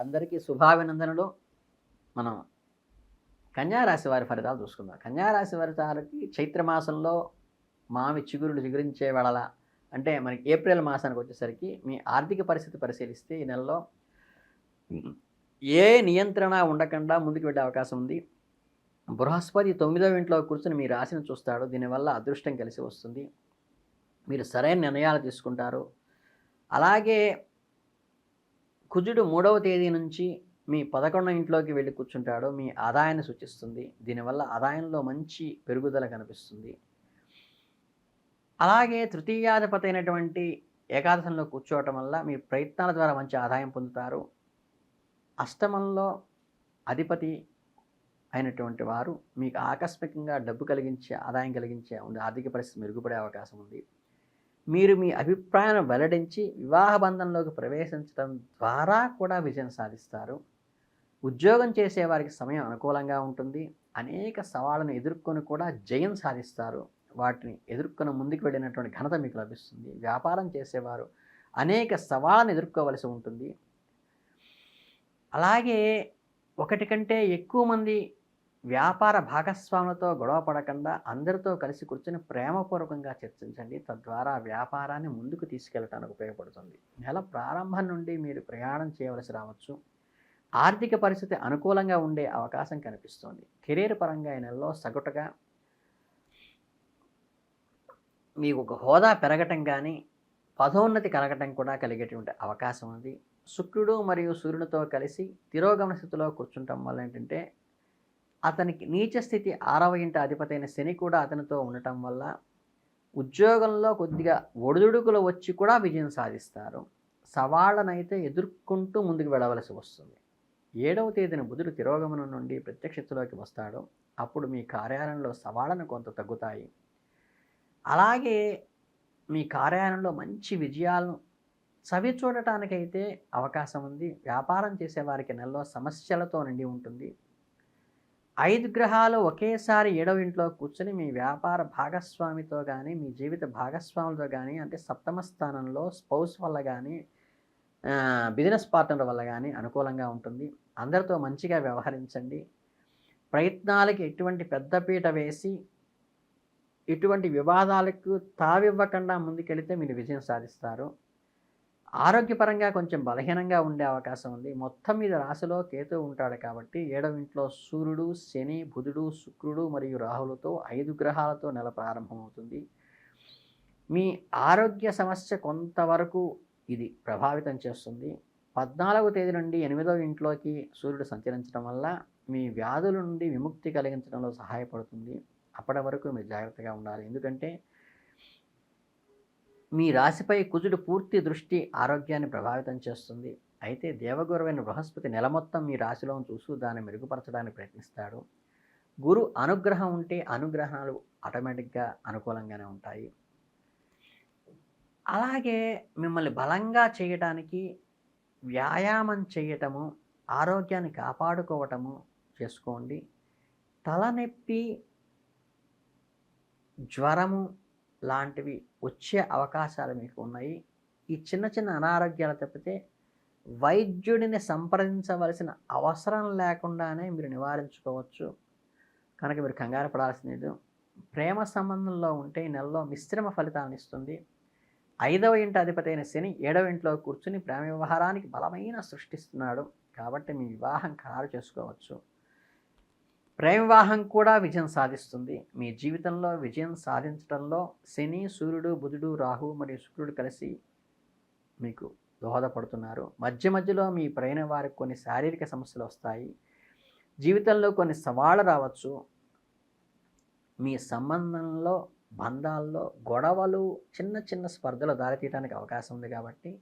అందరికీ శుభాభినందనలు. మనం కన్యారాశి వారి ఫలితాలు చూసుకుందాం. కన్యారాశి ఫలితాలకి చైత్రమాసంలో మామి చిగురులు చిగురించే వేళల అంటే మనకి ఏప్రిల్ మాసానికి వచ్చేసరికి మీ ఆర్థిక పరిస్థితి పరిశీలిస్తే ఈ నెలలో ఏ నియంత్రణ ఉండకుండా ముందుకు వెళ్ళే అవకాశం ఉంది. బృహస్పతి తొమ్మిదవ ఇంట్లో కూర్చొని మీ రాశిని చూస్తాడు. దీనివల్ల అదృష్టం కలిసి వస్తుంది. మీరు సరైన నిర్ణయాలు తీసుకుంటారు. అలాగే కుజుడు మూడవ తేదీ నుంచి మీ పదకొండవ ఇంట్లోకి వెళ్ళి కూర్చుంటాడో. మీ ఆదాయాన్ని సూచిస్తుంది. దీనివల్ల ఆదాయంలో మంచి పెరుగుదల కనిపిస్తుంది. అలాగే తృతీయాధిపతి అయినటువంటి ఏకాదశంలో కూర్చోవటం వల్ల మీ ప్రయత్నాల ద్వారా మంచి ఆదాయం పొందుతారు. అష్టమంలో అధిపతి అయినటువంటి వారు మీకు ఆకస్మికంగా డబ్బు కలిగించే ఆదాయం కలిగించే ఉంది ఆర్థిక పరిస్థితి మెరుగుపడే అవకాశం ఉంది. మీరు మీ అభిప్రాయాన్ని వెల్లడించి వివాహ బంధంలోకి ప్రవేశించడం ద్వారా కూడా విజయం సాధిస్తారు. ఉద్యోగం చేసే వారికి సమయం అనుకూలంగా ఉంటుంది. అనేక సవాళ్ళను ఎదుర్కొని కూడా జయం సాధిస్తారు. వాటిని ఎదుర్కొని ముందుకు వెళ్ళినటువంటి ఘనత మీకు లభిస్తుంది. వ్యాపారం చేసేవారు అనేక సవాళ్ళను ఎదుర్కోవలసి ఉంటుంది. అలాగే ఒకటి కంటే ఎక్కువ మంది వ్యాపార భాగస్వాములతో గొడవ పడకుండా అందరితో కలిసి కూర్చొని ప్రేమపూర్వకంగా చర్చించండి. తద్వారా వ్యాపారాన్ని ముందుకు తీసుకెళ్ళటానికి ఉపయోగపడుతుంది. నెల ప్రారంభం నుండి మీరు ప్రయాణం చేయవలసి రావచ్చు. ఆర్థిక పరిస్థితి అనుకూలంగా ఉండే అవకాశం కనిపిస్తుంది. కెరీర్ పరంగా ఈ నెలలో సగటుగా మీకు ఒక హోదా పెరగటం కానీ పదోన్నతి కలగటం కూడా కలిగేటువంటి అవకాశం ఉంది. శుక్రుడు మరియు సూర్యునితో కలిసి తిరోగమన స్థితిలో కూర్చుంటం వల్ల ఏంటంటే అతనికి నీచ స్థితి ఆరవ ఇంట అధిపతి అయిన శని కూడా అతనితో ఉండటం వల్ల ఉద్యోగంలో కొద్దిగా ఒడిదుడుకులు వచ్చి కూడా విజయం సాధిస్తారు. సవాళ్ళనైతే ఎదుర్కొంటూ ముందుకు వెళ్ళవలసి వస్తుంది. ఏడవ తేదీన బుధుడు తిరోగమనం నుండి ప్రత్యక్షతలోకి వస్తాడు. అప్పుడు మీ కార్యాలయంలో సవాళ్ళను కొంత తగ్గుతాయి. అలాగే మీ కార్యాలయంలో మంచి విజయాలను చవి చూడటానికైతే అవకాశం ఉంది. వ్యాపారం చేసే వారికి నెలలో సమస్యలతో నిండి ఉంటుంది. ఐదు గ్రహాలు ఒకేసారి ఏడవ ఇంట్లో కూర్చొని మీ వ్యాపార భాగస్వామితో కానీ మీ జీవిత భాగస్వాములతో కానీ అంటే సప్తమ స్థానంలో స్పౌస్ వల్ల కానీ బిజినెస్ పార్ట్నర్ వల్ల కానీ అనుకూలంగా ఉంటుంది. అందరితో మంచిగా వ్యవహరించండి. ప్రయత్నాలకి ఎటువంటి పెద్దపీట వేసి ఇటువంటి వివాదాలకు తావివ్వకుండా ముందుకెళితే మీరు విజయం సాధిస్తారు. ఆరోగ్యపరంగా కొంచెం బలహీనంగా ఉండే అవకాశం ఉంది. మొత్తం మీద రాశిలో కేతు ఉంటాడు కాబట్టి ఏడవ ఇంట్లో సూర్యుడు శని బుధుడు శుక్రుడు మరియు రాహులతో ఐదు గ్రహాలతో నెల ప్రారంభమవుతుంది. మీ ఆరోగ్య సమస్య కొంతవరకు ఇది ప్రభావితం చేస్తుంది. పద్నాలుగో తేదీ నుండి ఎనిమిదవ ఇంట్లోకి సూర్యుడు సంచరించడం వల్ల మీ వ్యాధుల నుండి విముక్తి కలిగించడంలో సహాయపడుతుంది. అప్పటి వరకు మీరు జాగ్రత్తగా ఉండాలి. ఎందుకంటే మీ రాశిపై కుజుడు పూర్తి దృష్టి ఆరోగ్యాన్ని ప్రభావితం చేస్తుంది. అయితే దేవగురువైన బృహస్పతి నెల మొత్తం మీ రాశిలో చూస్తూ దాన్ని మెరుగుపరచడానికి ప్రయత్నిస్తాడు. గురు అనుగ్రహం ఉంటే అనుగ్రహాలు ఆటోమేటిక్గా అనుకూలంగానే ఉంటాయి. అలాగే మిమ్మల్ని బలంగా చేయటానికి వ్యాయామం చేయటము ఆరోగ్యాన్ని కాపాడుకోవటము చేసుకోండి. తలనొప్పి జ్వరము లాంటివి వచ్చే అవకాశాలు మీకు ఉన్నాయి. ఈ చిన్న చిన్న అనారోగ్యాలు తప్పితే వైద్యుడిని సంప్రదించవలసిన అవసరం లేకుండానే మీరు నివారించుకోవచ్చు. కనుక మీరు కంగారు పడాల్సింది ప్రేమ సంబంధంలో ఉంటే ఈ నెలలో మిశ్రమ ఫలితాలను ఇస్తుంది. ఐదవ ఇంటి అధిపతి అయిన శని ఏడవ ఇంట్లో కూర్చుని ప్రేమ వ్యవహారానికి బలమైన సృష్టిస్తున్నాడు. కాబట్టి మీ వివాహం ఖరారు చేసుకోవచ్చు. ప్రేమ వివాహం కూడా విజయం సాధిస్తుంది. మీ జీవితంలో విజయం సాధించడంలో శని సూర్యుడు బుధుడు రాహు మరియు శుక్రుడు కలిసి మీకు దోహదపడుతున్నారు. మధ్య మధ్యలో మీ ప్రయాణ వారికి కొన్ని శారీరక సమస్యలు వస్తాయి. జీవితంలో కొన్ని సవాళ్ళు రావచ్చు. మీ సంబంధంలో బంధాల్లో గొడవలు చిన్న చిన్న స్పర్ధలు దారితీయడానికి అవకాశం ఉంది కాబట్టి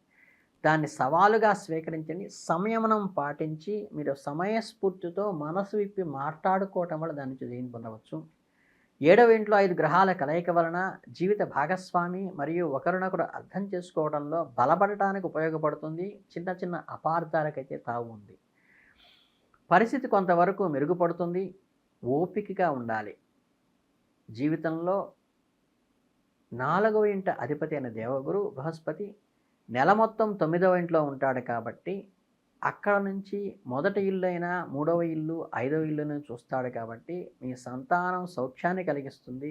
దాన్ని సవాలుగా స్వీకరించండి. సంయమనం పాటించి మీరు సమయస్ఫూర్తితో మనసు విప్పి మాట్లాడుకోవటం వల్ల దాని నుంచి పొందవచ్చు? ఏడవ ఇంట్లో ఐదు గ్రహాల కలయిక వలన జీవిత భాగస్వామి మరియు ఒకరినొకరు అర్థం చేసుకోవడంలో బలపడటానికి ఉపయోగపడుతుంది. చిన్న చిన్న అపార్థాలకైతే తావు ఉంది. పరిస్థితి కొంతవరకు మెరుగుపడుతుంది. ఓపికగా ఉండాలి. జీవితంలో నాలుగవ ఇంట అధిపతి అయిన దేవగురు బృహస్పతి నెల మొత్తం తొమ్మిదవ ఇంట్లో ఉంటాడు కాబట్టి అక్కడ నుంచి మొదటి ఇల్లు అయినా మూడవ ఇల్లు ఐదవ ఇల్లును చూస్తాడు కాబట్టి మీ సంతానం సౌఖ్యాన్ని కలిగిస్తుంది.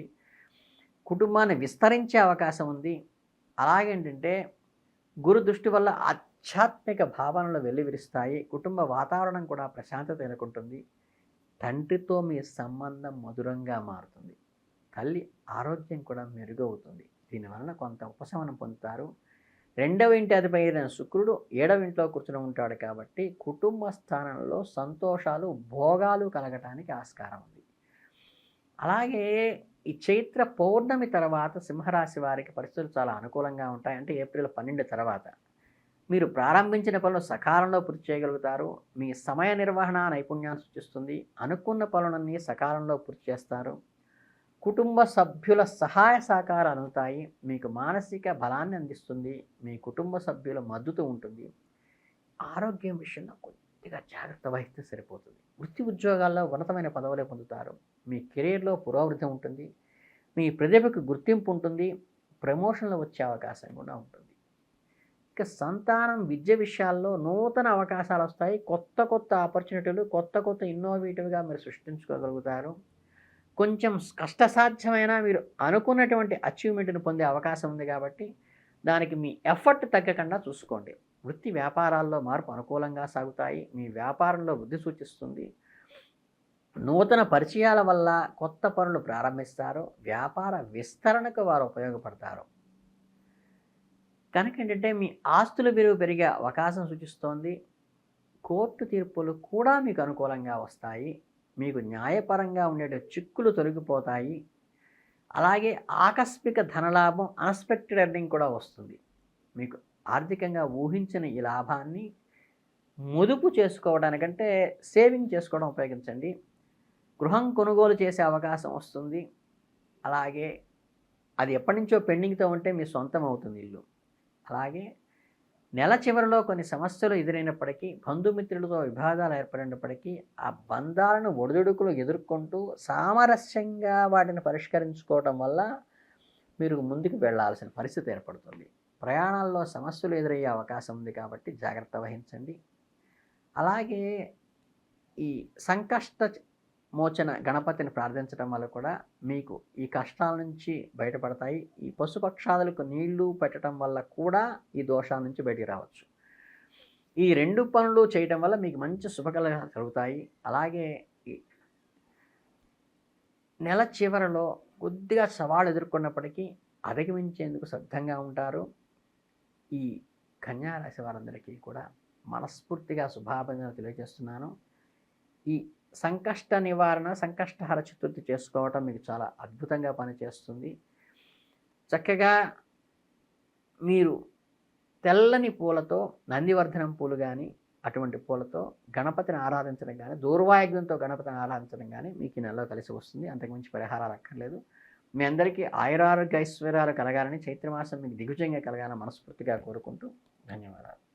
కుటుంబాన్ని విస్తరించే అవకాశం ఉంది. అలాగేంటంటే గురు దృష్టి వల్ల ఆధ్యాత్మిక భావనలు వెల్లివిరుస్తాయి. కుటుంబ వాతావరణం కూడా ప్రశాంతత ఎన్నుకుంటుంది తండ్రితో మీ సంబంధం మధురంగా మారుతుంది. తల్లి ఆరోగ్యం కూడా మెరుగవుతుంది. దీనివలన కొంత ఉపశమనం పొందుతారు. రెండవ ఇంటి అధిపైన శుక్రుడు ఏడవ ఇంట్లో కూర్చుని ఉంటాడు కాబట్టి కుటుంబ స్థానంలో సంతోషాలు భోగాలు కలగటానికి ఆస్కారం ఉంది. అలాగే ఈ చైత్ర పౌర్ణమి తర్వాత సింహరాశి వారికి పరిస్థితులు చాలా అనుకూలంగా ఉంటాయి. అంటే ఏప్రిల్ పన్నెండు తర్వాత మీరు ప్రారంభించిన పనులు సకాలంలో పూర్తి చేయగలుగుతారు. మీ సమయ నిర్వహణ నైపుణ్యాన్ని సూచిస్తుంది అనుకున్న పనులన్నీ సకాలంలో పూర్తి చేస్తారు. కుటుంబ సభ్యుల సహాయ సహకారాలు అందుతాయి. మీకు మానసిక బలాన్ని అందిస్తుంది. మీ కుటుంబ సభ్యుల మద్దతు ఉంటుంది. ఆరోగ్యం విషయంలో కొద్దిగా జాగ్రత్త వహిస్తే సరిపోతుంది. వృత్తి ఉద్యోగాల్లో ఉన్నతమైన పదవులే పొందుతారు. మీ కెరీర్లో పురోభివృద్ధి ఉంటుంది. మీ ప్రతిభకు గుర్తింపు ఉంటుంది. ప్రమోషన్లు వచ్చే అవకాశం కూడా ఉంటుంది. ఇక సంతానం విద్య విషయాల్లో నూతన అవకాశాలు వస్తాయి. కొత్త కొత్త ఆపర్చునిటీలు కొత్త కొత్త ఇన్నోవేటివ్గా మీరు సృష్టించుకోగలుగుతారు. కొంచెం కష్టసాధ్యమైన మీరు అనుకున్నటువంటి అచీవ్మెంట్ను పొందే అవకాశం ఉంది కాబట్టి దానికి మీ ఎఫర్ట్ తగ్గకుండా చూసుకోండి. వృత్తి వ్యాపారాల్లో మార్పు అనుకూలంగా సాగుతాయి. మీ వ్యాపారంలో వృద్ధి సూచిస్తుంది. నూతన పరిచయాల వల్ల కొత్త పనులు ప్రారంభిస్తారు. వ్యాపార విస్తరణకు వారు ఉపయోగపడతారు. కనుక ఏంటంటే మీ ఆస్తుల విలువ పెరిగే అవకాశం సూచిస్తోంది. కోర్టు తీర్పులు కూడా మీకు అనుకూలంగా వస్తాయి. మీకు న్యాయపరంగా ఉండే చిక్కులు తొలగిపోతాయి. అలాగే ఆకస్మిక ధనలాభం అన్ఎక్స్పెక్టెడ్ ఎర్నింగ్ కూడా వస్తుంది. మీకు ఆర్థికంగా ఊహించిన ఈ లాభాన్ని ముదుపు చేసుకోవడానికంటే సేవింగ్ చేసుకోవడం ఉపయోగించండి. గృహం కొనుగోలు చేసే అవకాశం వస్తుంది. అలాగే అది ఎప్పటి నుంచో పెండింగ్తో ఉంటే మీ సొంతం అవుతుంది ఇల్లు. అలాగే నెల చివరిలో కొన్ని సమస్యలు ఎదురైనప్పటికీ బంధుమిత్రులతో విభాదాలు ఏర్పడినప్పటికీ ఆ బంధాలను ఒడిదుడుకులు ఎదుర్కొంటూ సామరస్యంగా వాటిని పరిష్కరించుకోవటం వల్ల మీరు ముందుకు వెళ్ళాల్సిన పరిస్థితి ఏర్పడుతుంది. ప్రయాణాల్లో సమస్యలు ఎదురయ్యే అవకాశం ఉంది కాబట్టి జాగ్రత్త వహించండి. అలాగే ఈ సంకష్ట మోచన గణపతిని ప్రార్థించడం వల్ల కూడా మీకు ఈ కష్టాల నుంచి బయటపడతాయి. ఈ పశుపక్షాదులకు నీళ్ళు పెట్టడం వల్ల కూడా ఈ దోషాల నుంచి బయటికి రావచ్చు. ఈ రెండు పనులు చేయడం వల్ల మీకు మంచి శుభకల కలుగుతాయి అలాగే ఈ నెల చివరలో కొద్దిగా సవాళ్ళు ఎదుర్కొన్నప్పటికీ అధిగమించేందుకు సిద్ధంగా ఉంటారు. ఈ కన్యారాశి వారందరికీ కూడా మనస్ఫూర్తిగా శుభాభినందనలు తెలియజేస్తున్నాను. ఈ సంకష్ట నివారణ సంకష్టహర చతుర్థి చేసుకోవటం మీకు చాలా అద్భుతంగా పనిచేస్తుంది. చక్కగా మీరు తెల్లని పూలతో నందివర్ధనం పూలు కానీ అటువంటి పూలతో గణపతిని ఆరాధించడం కానీ దూర్వాయుగ్యంతో గణపతిని ఆరాధించడం కానీ మీకు ఈ నెలలో కలిసి వస్తుంది. అంతకుమించి పరిహారాలు అక్కర్లేదు. మీ అందరికీ ఆయురారోగ్య ఐశ్వర్యాలు కలగాలని చైత్రమాసం మీకు దిగుజంగా కలగాలని మనస్ఫూర్తిగా కోరుకుంటూ ధన్యవాదాలు.